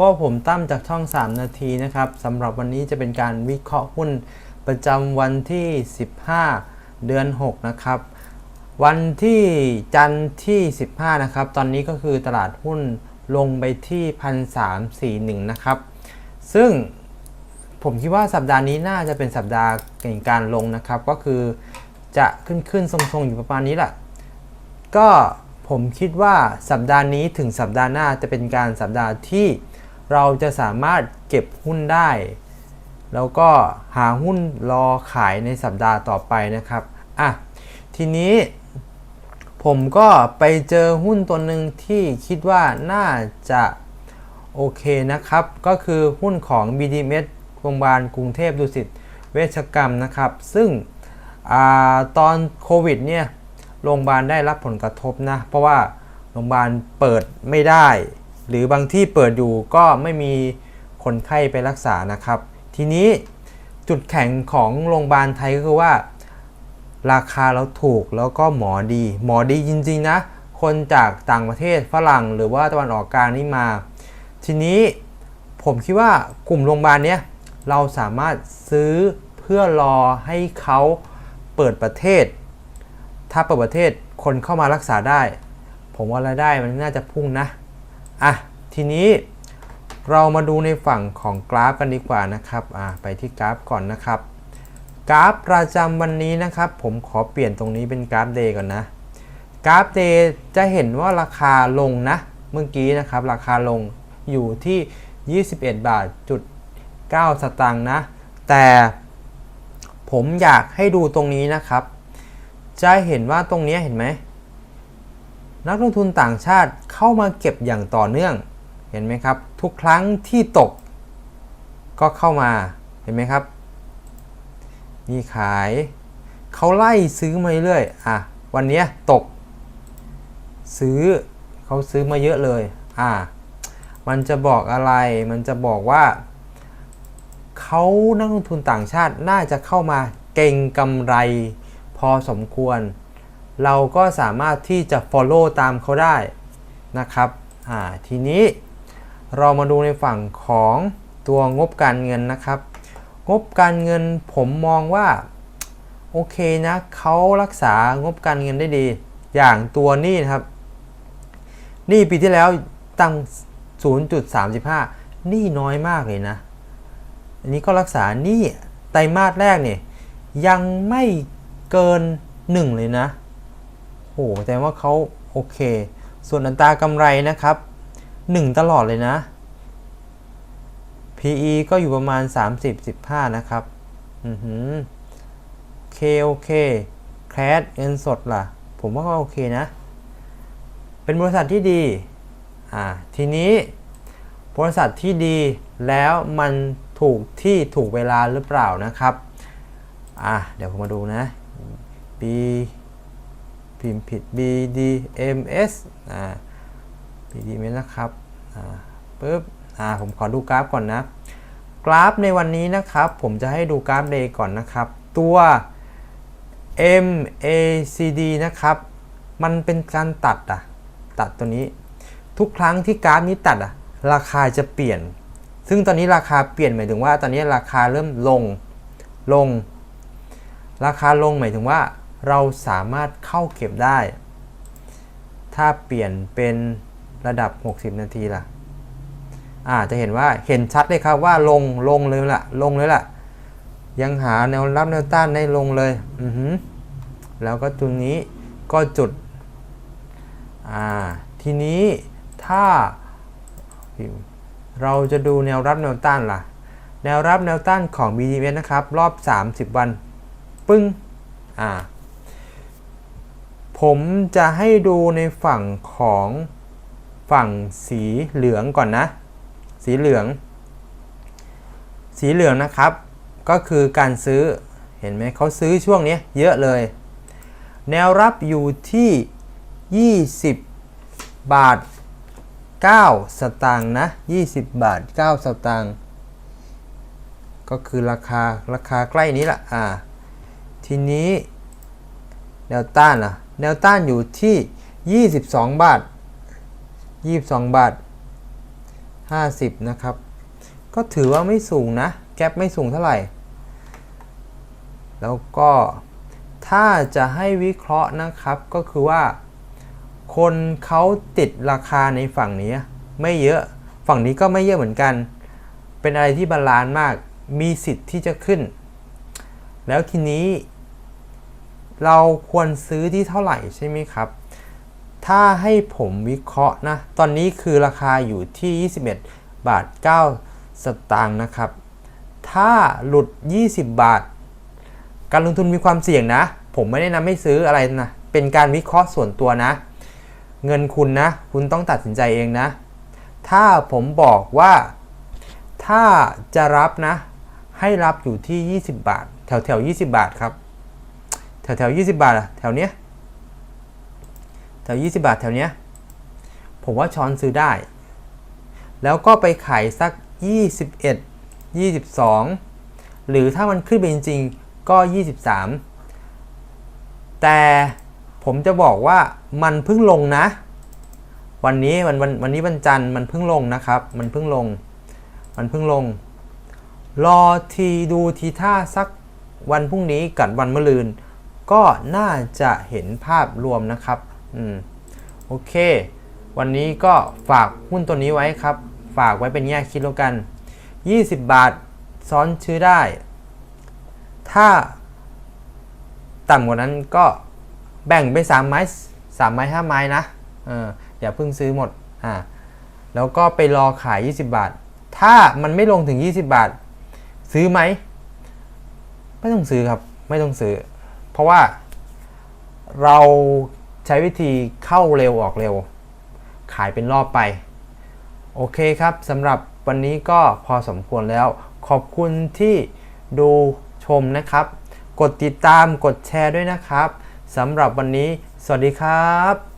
พราะผมตั้มจากช่อง 3 นาทีนะครับสำหรับวันนี้จะเป็นการวิเคราะห์หุ้นประจำวันที่ 15 เดือน 6 นะครับ วันที่จันทร์ที่ 15 นะครับ ตอนนี้ก็คือตลาดหุ้นลงไปที่ 1341 นะครับ ซึ่งผมคิดว่าสัปดาห์นี้น่าจะเป็นสัปดาห์แห่งการลงนะครับ ก็คือจะขึ้นขึ้นทรงๆอยู่ประมาณนี้แหละ ก็ผมคิดว่าสัปดาห์นี้ถึงสัปดาห์หน้าจะเป็นการสัปดาห์ที่ เราจะสามารถเก็บหุ้นได้ แล้วก็หาหุ้นรอขายในสัปดาห์ต่อไปนะครับอะทีนี้ผมก็ไปเจอหุ้นตัวหนึ่งที่คิดว่าน่าจะโอเคนะครับ ก็คือหุ้นของ BDMS โรงพยาบาลกรุงเทพดุสิตเวชกรรมนะครับ ซึ่งอตอนโควิดเนี่ยโรงพยาบาลได้รับผลกระทบนะ เพราะว่าโรงพยาบาลเปิดไม่ได้ หรือบางที่เปิดอยู่ก็ไม่มีคนไข้ไปรักษานะครับ ทีนี้จุดแข็งของโรงพยาบาลไทยก็คือว่า ราคาเราถูกแล้วก็หมอดี หมอดีจริงๆนะ คนจากต่างประเทศฝรั่งหรือว่าตะวันออกกลางนี่มา ทีนี้ผมคิดว่ากลุ่มโรงพยาบาลเนี้ยเราสามารถซื้อเพื่อรอให้เขาเปิดประเทศ ถ้าเปิดประเทศคนเข้ามารักษาได้ ผมว่ารายได้มันน่าจะพุ่งนะ อะทีนี้เรามาดูในฝั่งของกราฟกันดีกว่านะครับอะไปที่กราฟก่อนนะครับ กราฟประจำวันนี้นะครับ ผมขอเปลี่ยนตรงนี้เป็นกราฟเดย์ก่อนนะกราฟเดย์จะเห็นว่าราคาลงนะ เมื่อกี้นะครับ ราคาลงอยู่ที่ 21 บาทจุด9สตางค์นะ แต่ผมอยากให้ดูตรงนี้นะครับ จะเห็นว่าตรงนี้เห็นไหม นักลงทุนต่างชาติเข้ามาเก็บอย่างต่อเนื่อง เห็นไหมครับ ทุกครั้งที่ตก ก็เข้ามาเห็นไหมครับ มีขายเขาไล่ซื้อมาเรื่อยอะวันนี้ตก ซื้อเขาซื้อมาเยอะเลยอะมันจะบอกอะไรมันจะบอกว่าเขานักลงทุนต่างชาติน่าจะเข้ามาเก่งกำไรพอสมควร เราก็สามารถที่จะ follow ตามเขาได้นะครับทีนี้เรามาดูในฝั่งของตัวงบการเงินนะครับ งบการเงินผมมองว่า โอเคนะเขารักษางบการเงินได้ดี อย่างตัวนี้นะครับ นี่ปีที่แล้วตั้ง 0.35หนี่น้อยมากเลยนะ อันนี้ก็รักษานี่ไตรมาสแรกเนี่ยยังไม่เกิน 1 เลยนะ โหแต่ว่าเขาโอเค ส่วนอัตรากำไรนะครับ 1 ตลอดเลยนะ PE ก็อยู่ประมาณ 30-15 นะครับ อือหือโอเคโอเคแคลดเงินสดล่ะ ผมว่าก็โอเคนะ เป็นบริษัทที่ดี อ่า ทีนี้ บริษัทที่ดีแล้วมันถูกที่ถูกเวลาหรือเปล่านะครับ อะ เดี๋ยวผมมาดูนะ B พิมพ์ผิด BDMS อ่า BDMS นะครับอ่าปึ๊บอ่าผมขอดูกราฟก่อนนะ กราฟในวันนี้นะครับ ผมจะให้ดูกราฟเดย์ก่อนนะครับ ตัว MACD นะครับ มันเป็นการตัดอะตัดตัวนี้ ทุกครั้งที่กราฟนี้ตัดอะราคาจะเปลี่ยน ซึ่งตอนนี้ราคาเปลี่ยนหมายถึงว่า ตอนนี้ราคาเริ่มลงลง ราคาลงหมายถึงว่า เราสามารถเข้าเก็บได้ ถ้าเปลี่ยนเป็นระดับ 60 นาทีล่ะอ่าจะเห็นว่าเห็นชัดเลยครับว่าลงลงเลยล่ะ ลงเลยล่ะ ยังหาแนวรับแนวต้านได้ลงเลยอือหือแล้วก็จุดนี้ก็จุดอ่าทีนี้ถ้าเราจะดูแนวรับแนวต้านล่ะ แนวรับแนวต้านของ BDM นะครับ รอบ 30 วัน ปึ้งอ่า ผมจะให้ดูในฝั่งของฝั่งสีเหลืองก่อนนะ สีเหลือง สีเหลืองนะครับ ก็คือการซื้อเห็นไหมเขาซื้อช่วงนี้เยอะเลย แนวรับอยู่ที่ 20 บาท 9 สตางค์นะ 20 บาท 9 สตางค์ก็คือราคาราคาใกล้นี้ละอ่าทีนี้แนวต้านล่ะ แนวต้านอยู่ที่ 22 บาท 22 บาท 50 นะครับ ก็ถือว่าไม่สูงนะ แกลบไม่สูงเท่าไหร่ แล้วก็ถ้าจะให้วิเคราะห์นะครับก็คือว่า คนเขาติดราคาในฝั่งนี้ไม่เยอะ ฝั่งนี้ก็ไม่เยอะเหมือนกัน เป็นอะไรที่บาลานซ์มาก มีสิทธิ์ที่จะขึ้น แล้วทีนี้ เราควรซื้อที่เท่าไหร่ใช่ไหมครับ ถ้าให้ผมวิเคราะห์นะ ตอนนี้คือราคาอยู่ที่ 21 บาท 9 สตางค์นะครับ ถ้าหลุด 20 บาท การลงทุนมีความเสี่ยงนะ ผมไม่ได้นำให้ซื้ออะไรนะ เป็นการวิเคราะห์ส่วนตัวนะ เงินคุณนะ คุณต้องตัดสินใจเองนะ ถ้าผมบอกว่า ถ้าจะรับนะ ให้รับอยู่ที่ 20 บาท แถวแถว20 บาทครับ แถวแถวๆ20บาทอะแถวเนี้ยแถว20บาทแถวเนี้ยผมว่าช้อนซื้อได้ แล้วก็ไปขายสัก 21 22 หรือถ้ามันขึ้นไปจริงๆ ก็ 23 แต่ผมจะบอกว่ามันเพิ่งลงนะ วันนี้วันวันวันนี้วันจันทร์มันเพิ่งลงนะครับ มันเพิ่งลง มันเพิ่งลง รอทีดูทีท่าสักวันพรุ่งนี้กับวันมะรืน ก็น่าจะเห็นภาพรวมนะครับอืมโอเค วันนี้ก็ฝากหุ้นตัวนี้ไว้ครับ ฝากไว้เป็นแง่คิดแล้วกัน 20 บาทซ้อนชื่อได้ ถ้าต่ำกว่านั้นก็แบ่งเป็น3ไม้3ไม้5ไม้นะเอออย่าเพิ่งซื้อหมดอ่าแล้วก็ไปรอขาย 20 บาท ถ้ามันไม่ลงถึง 20 บาท ซื้อไหม ไม่ต้องซื้อครับ ไม่ต้องซื้อ เพราะว่าเราใช้วิธีเข้าเร็วออกเร็ว ขายเป็นรอบไป โอเคครับสำหรับวันนี้ก็พอสมควรแล้ว ขอบคุณที่ดูชมนะครับ กดติดตามกดแชร์ด้วยนะครับสำหรับวันนี้ สวัสดีครับ